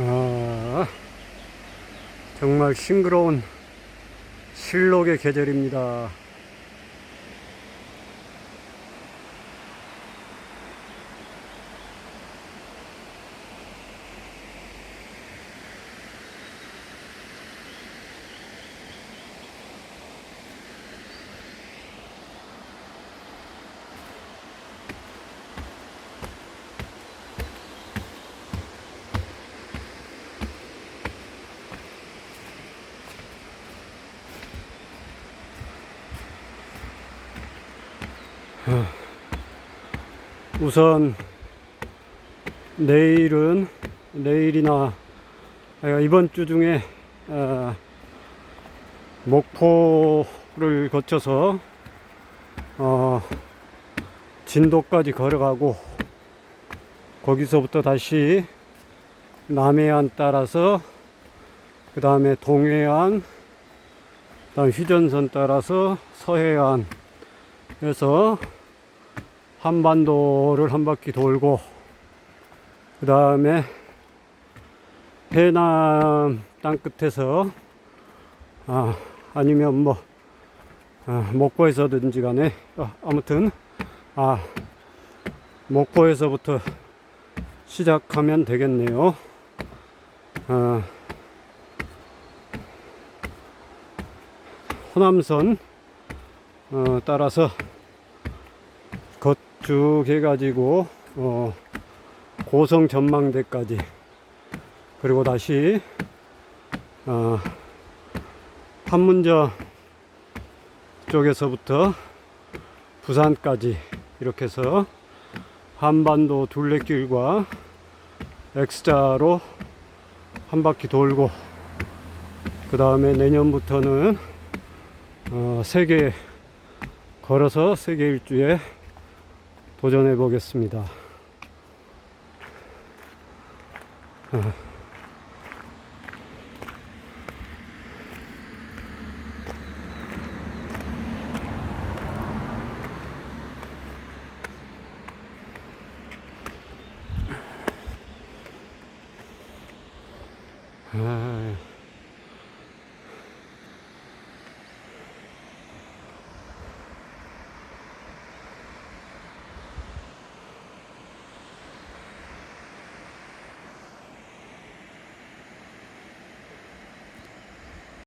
아, 정말 싱그러운 실록의 계절입니다. 우선 내일은 내일이나 아, 이번 주 중에 어, 목포를 거쳐서 어, 진도까지 걸어가고 거기서부터 다시 남해안 따라서 그 다음에 동해안 그다음 휴전선 따라서 서해안 해서 한반도를 한 바퀴 돌고 그 다음에 해남 땅끝에서 아, 아니면 뭐 아, 목포에서든지 간에 아, 아무튼 아 목포에서부터 시작하면 되겠네요. 아, 호남선 어, 따라서 쭉 해가지고 어, 고성 전망대까지. 그리고 다시 어, 판문점 쪽에서부터 부산까지 이렇게 해서 한반도 둘레길과 X자로 한 바퀴 돌고 그 다음에 내년부터는 어, 세계 걸어서 세계 일주에 도전해 보겠습니다. 아. 아.